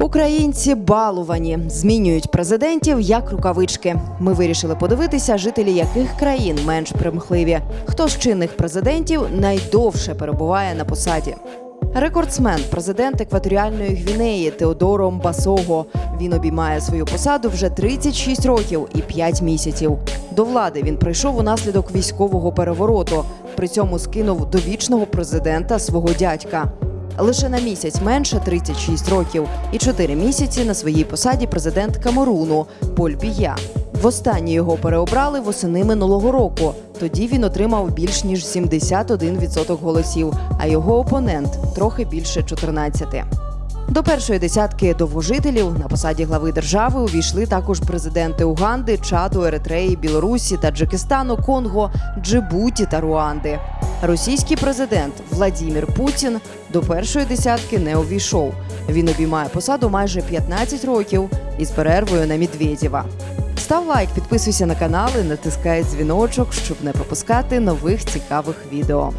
Українці балувані змінюють президентів як рукавички. Ми вирішили подивитися, жителі яких країн менш примхливі. Хто з чинних президентів найдовше перебуває на посаді. Рекордсмен, президент екваторіальної Гвінеї Теодоро Мбасого. Він обіймає свою посаду вже 36 років і 5 місяців. До влади він прийшов унаслідок військового перевороту. При цьому скинув довічного президента свого дядька. Лише на місяць менше 36 років і 4 місяці на своїй посаді президент Камеруну Поль Бія. Востаннє його переобрали восени минулого року. Тоді він отримав більш ніж 71% голосів, а його опонент трохи більше 14%. До першої десятки довгожителів на посаді глави держави увійшли також президенти Уганди, Чаду, Еретреї, Білорусі, Таджикистану, Конго, Джибуті та Руанди. Російський президент Владімір Путін до першої десятки не увійшов. Він обіймає посаду майже 15 років із перервою на Медведєва. Став лайк, підписуйся на канал і натискай дзвіночок, щоб не пропускати нових цікавих відео.